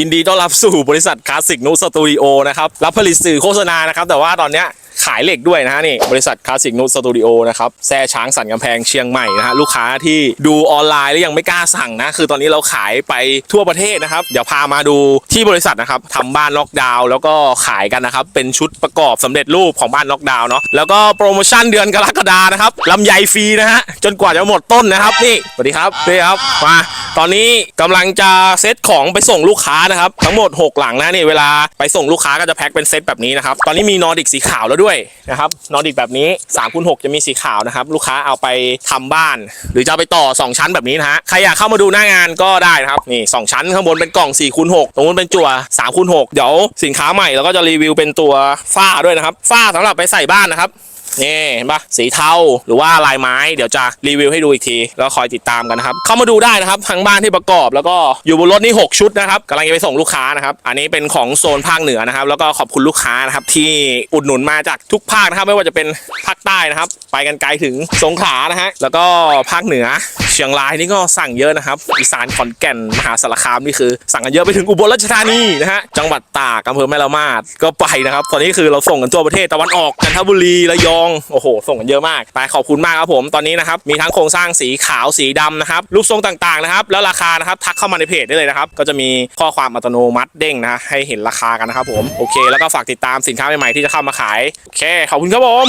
ยินดีต้อนรับสู่บริษัทคลาสสิกนูสตูดิโอนะครับ รับผลิตสื่อโฆษณานะครับ แต่ว่าตอนเนี้ยขายเหล็กด้วยนะฮะนี่บริษัทคลาสสิกนูสตูดิโอนะครับแซ่ช้างสันกำแพงเชียงใหม่นะฮะลูกค้าที่ดูออนไลน์แล้วยังไม่กล้าสั่งนะ คือตอนนี้เราขายไปทั่วประเทศนะครับ เดี๋ยวพามาดูที่บริษัทนะครับทำบ้านล็อกดาวน์แล้วก็ขายกันนะครับ เป็นชุดประกอบสำเร็จรูปของบ้านล็อกดาวน์เนาะแล้วก็โปรโมชั่นเดือนกรกฎานะครับลำไยฟรีนะฮะจนกว่าจะหมดต้นนะครับนี่สวัสดีครับนี่ครับมา ตอนนี้กำลังจะเซตของไปส่งลูกค้านะครับ ทั้งหมด 6 หลังนะนี่เวลาไปส่งลูกค้าก็จะแพ็คเป็นเซตแบบนี้นะครับ ตอนนี้มีนอร์ดิกสีขาวแล้วด้วยนะครับนอร์ดิกแบบนี้3คูณ6จะมีสีขาวนะครับลูกค้าเอาไปทำบ้าน หรือจะไปต่อ 2 ชั้นแบบนี้นะฮะใครอยากเข้ามาดูหน้างานก็ได้นะครับนี่สองชั้นข้างบนเป็นกล่อง4คูณ6ตรงนู้นเป็นจั่ว3คูณ6เดี๋ยวสินค้าใหม่เราก็จะรีวิวเป็นตัวฝ้าด้วยนะครับฝ้าสำหรับไปใส่บ้านนะครับ นี่เห็นปะสีเทาหรือว่าลายไม้เดี๋ยวจะรีวิวให้ดูอีกที แล้วคอยติดตามกันนะครับเข้ามาดูได้นะครับทั้งบ้านที่ประกอบ แล้วก็อยู่บนรถนี่ 6 ชุดนะครับกำลังจะไปส่งลูกค้านะครับอันนี้เป็นของโซนภาคเหนือนะครับแล้วก็ขอบคุณลูกค้านะครับที่อุดหนุนมาจากทุกภาคนะครับไม่ว่าจะเป็นภาคใต้นะครับไปกันไกลถึงสงขลานะฮะแล้วก็ภาคเหนือเชียงรายนี่ก็สั่งเยอะนะครับอีสานขอนแก่นมหาสารคามนี่คือ สั่งกันเยอะไปถึงอุบลราชธานีนะฮะจังหวัดตากอำเภอแม่ละมาดก็ไปนะครับตอนนี้คือเราส่งกันทั่วประเทศตะวันออกจันทบุรีระยองโอ้โห ส่งกันเยอะมากไปขอบคุณมากครับผมตอนนี้นะครับมีทั้งโครงสร้างสีขาวสีดำนะครับรูปทรงต่างๆนะครับแล้วราคานะครับทักเข้ามาในเพจได้เลยนะครับก็จะมีข้อความอัตโนมัติเด้งนะฮะให้เห็นราคากันนะครับผมโอเค แล้วก็ฝากติดตามสินค้าใหม่ๆที่จะเข้ามาขายโอเคขอบคุณครับผม